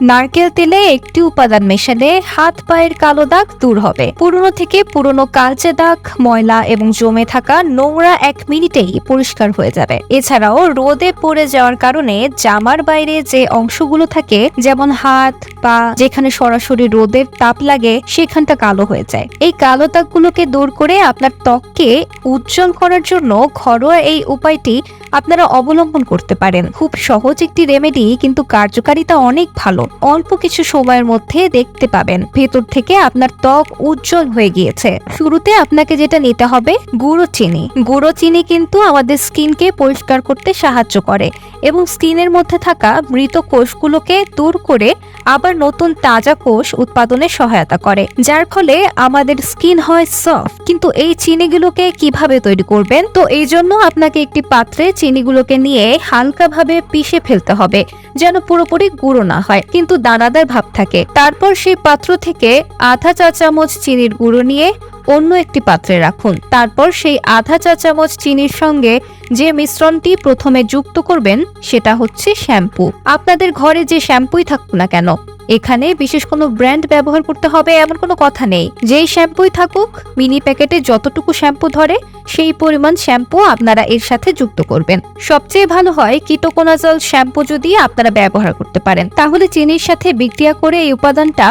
নারকেল তেলে একটি উপাদান মেশালে হাত পায়ের কালো দাগ দূর হবে। পুরনো থেকে পুরনো কালচে দাগ, ময়লা এবং জমে থাকা নোংরা এক মিনিটেই পরিষ্কার হয়ে যাবে। এছাড়াও রোদে পড়ে যাওয়ার কারণে জামার বাইরে যে অংশগুলো থাকে, যেমন হাত, পা, যেখানে সরাসরি রোদের তাপ লাগে, সেখানটা কালো হয়ে যায়। এই কালো দাগগুলোকে দূর করে আপনার ত্বককে উজ্জ্বল করার জন্য ঘরোয়া এই উপায়টি আপনারা অবলম্বন করতে পারেন। খুব সহজ একটি রেমেডি কিন্তু কার্যকারিতা অনেক ভালো। অল্প কিছু সময়ের মধ্যে দেখতে পাবেন। ভেতর থেকে আপনার ত্বক উজ্জ্বল হয়ে গিয়েছে। শুরুতে আপনাকে যেটা নিতে হবে, গুঁড়ো চিনি। গুঁড়ো চিনি কিন্তু আমাদের স্কিনকে পরিষ্কার করতে সাহায্য করে। এবং স্কিনের মধ্যে থাকা মৃত কোষগুলোকে দূর করে আবার নতুন তাজা কোষ উৎপাদনে সহায়তা করে, যার ফলে আমাদের স্কিন হয় সফট। কিন্তু এই চিনিগুলোকে কীভাবে তৈরি করবেন? তো এই জন্য আপনাকে একটি পাত্রে চিনিগুলোকে নিয়ে হালকাভাবে পিষে ফেলতে হবে, যেন পুরোপুরি গুঁড়ো না হয়, কিন্তু দানাদার ভাব থাকে। তারপর সেই পাত্র থেকে আধা চা চামচ চিনির গুঁড়ো নিয়ে অন্য একটি পাত্রে রাখুন। তারপর সেই আধা চা চামচ চিনির সঙ্গে যে মিশ্রণটি প্রথমে যুক্ত করবেন, সেটা হচ্ছে শ্যাম্পু। আপনাদের ঘরে যে শ্যাম্পুই থাকুক না কেন, এখানে বিশেষ কোনো ব্র্যান্ড ব্যবহার করতে হবে এমন কোনো কথা নেই। যেই শ্যাম্পুই থাকুক, মিনি প্যাকেটে যতটুকু শ্যাম্পু ধরে, সেই পরিমাণ শ্যাম্পু আপনারা এর সাথে যুক্ত করবেন। সবচেয়ে ভালো হয় কিটোকোনাজল শ্যাম্পু যদি আপনারা ব্যবহার করতে পারেন। তাহলে চিনির সাথে বিক্রিয়া করে এই উপাদানটা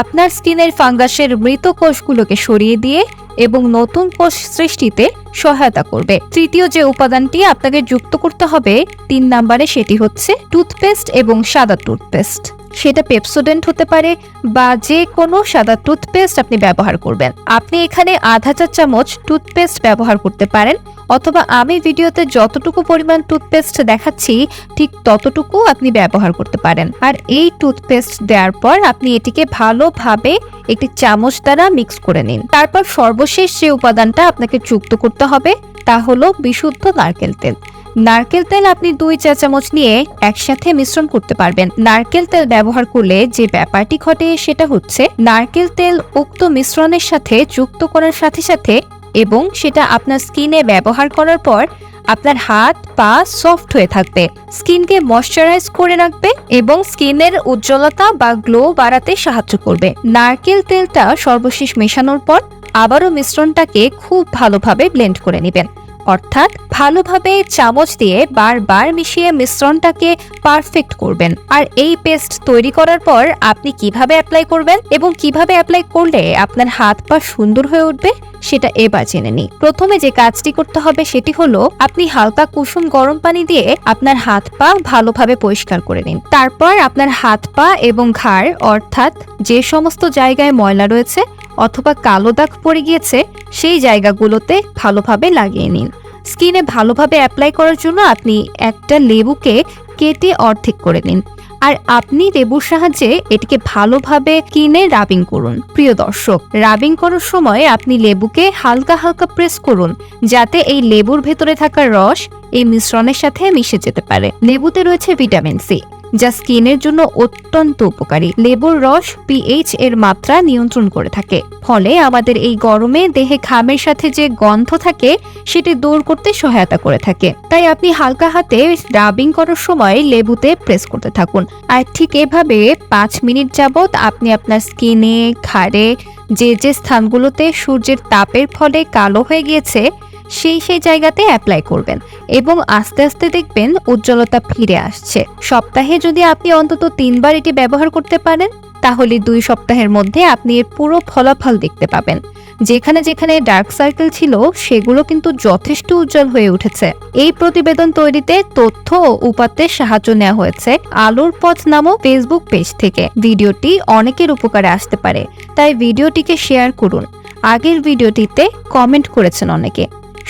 আপনার স্কিনের ফাঙ্গাসের মৃত কোষগুলোকে সরিয়ে দিয়ে এবং নতুন কোষ সৃষ্টিতে সহায়তা করবে। তৃতীয় যে উপাদানটি আপনাকে যুক্ত করতে হবে তিন নাম্বারে সেটি হচ্ছে টুথপেস্ট এবং সাদা টুথপেস্ট। সেটা পেপসোডেন্ট হতে পারে বা যে কোনো সাদা টুথপেস্ট আপনি ব্যবহার করবেন। আপনি এখানে আধা চা চামচ টুথপেস্ট ব্যবহার করতে পারেন অথবা আমি ভিডিওতে যতটুকু পরিমাণ টুথপেস্ট দেখাচ্ছি, ঠিক ততটুকু আপনি ব্যবহার করতে পারেন। আর এই টুথপেস্ট দেওয়ার পর আপনি এটিকে ভালোভাবে একটি চামচ দ্বারা মিক্স করে নিন। তারপর সর্বশেষ যে উপাদানটা আপনাকে যুক্ত করতে হবে, তা হলো বিশুদ্ধ নারকেল তেল। নারকেল তেল আপনি দুই চা চামচ নিয়ে একসাথে মিশ্রণ করতে পারবেন। নারকেল তেল ব্যবহার করলে যে ব্যাপারটি ঘটে সেটা হচ্ছে, নারকেল তেল উক্ত মিশ্রণের সাথে যুক্ত করার সাথে সাথে এবং সেটা আপনার স্কিনে ব্যবহার করার পর আপনার হাত, পা সফট হয়ে থাকবে। স্কিনকে ময়শ্চারাইজ করে রাখবে এবং স্কিনের উজ্জ্বলতা বা গ্লো বাড়াতে সাহায্য করবে। নারকেল তেলটা সর্বশেষ মেশানোর পর আবারও মিশ্রণটাকে খুব ভালোভাবে ব্লেন্ড করে নেবেন। অর্থাৎ ভালোভাবে চামচ দিয়ে বারবার মিশিয়ে মিশ্রণটাকে পারফেক্ট করবেন। আর এই পেস্ট তৈরি করার পর আপনি কীভাবে অ্যাপ্লাই করবেন এবং কীভাবে অ্যাপ্লাই করলে আপনার হাত পা সুন্দর হয়ে উঠবে, সেটা এবার জেনে নিই। প্রথমে যে কাজটি করতে হবে সেটি হলো আপনি হালকা কুসুম গরম পানি দিয়ে আপনার হাত পা ভালোভাবে পরিষ্কার করে নিন। তারপর আপনার হাত পা এবং ঘাড় অর্থাৎ যে সমস্ত জায়গায় ময়লা রয়েছে অথবা কালো দাগ পড়ে গিয়েছে, সেই জায়গাগুলোতে ভালোভাবে লাগিয়ে নিন। স্কিনে ভালোভাবে অ্যাপ্লাই করার জন্য আপনি একটা লেবুকে কেটে অর্ধেক করে নিন। আর আপনি লেবুর সাহায্যে এটিকে ভালোভাবে কিনে রাবিং করুন। প্রিয় দর্শক, রাবিং করার সময় আপনি লেবুকে হালকা হালকা প্রেস করুন, যাতে এই লেবুর ভেতরে থাকা রস এই মিশ্রণের সাথে মিশে যেতে পারে। লেবুতে রয়েছে ভিটামিন সি। যা স্কিনের জন্য অত্যন্ত উপকারী। লেবুর রস পিএইচ এর মাত্রা নিয়ন্ত্রণ করে থাকে। ফলে আমাদের এই গরমে দেহে ঘামের সাথে যে গন্ধ থাকে, সেটি দূর করতে সহায়তা করে থাকে। তাই আপনি হালকা হাতে রাবিং করার সময় লেবুতে প্রেস করতে থাকুন। আর ঠিক এভাবে পাঁচ মিনিট যাবত আপনি আপনার স্কিনে, ঘাড়ে, যে যে স্থানগুলোতে সূর্যের তাপের ফলে কালো হয়ে গিয়েছে সেই সেই জায়গাতে অ্যাপ্লাই করবেন এবং আস্তে আস্তে দেখবেন উজ্জ্বলতা ফিরে আসছে। সপ্তাহে যদি আপনি অন্তত তিনবার এটি ব্যবহার করতে পারেন, তাহলে দুই সপ্তাহের মধ্যে আপনি এর পুরো ফলাফল দেখতে পাবেন। যেখানে যেখানে ডার্ক সার্কেল ছিল, সেগুলো কিন্তু যথেষ্ট উজ্জ্বল হয়ে উঠেছে। এই প্রতিবেদন তৈরিতে তথ্য ও উপাত্তের সাহায্য নেওয়া হয়েছে আলোর পথ নামক ফেসবুক পেজ থেকে। ভিডিওটি অনেকের উপকারে আসতে পারে, তাই ভিডিওটিকে শেয়ার করুন। আগের ভিডিওটিতে কমেন্ট করেছেন অনেকে।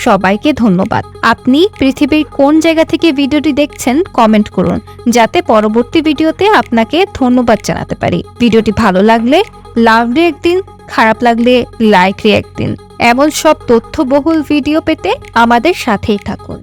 সবাইকে ধন্যবাদ। আপনি পৃথিবীর কোন জায়গা থেকে ভিডিওটি দেখছেন কমেন্ট করুন, যাতে পরবর্তী ভিডিওতে আপনাকে ধন্যবাদ জানাতে পারি। ভিডিওটি ভালো লাগলে লাভ রিয়েক্ট দিন খারাপ লাগলে লাইক রিয়েক্ট দিন এমন সব তথ্যবহুল ভিডিও পেতে আমাদের সাথেই থাকুন।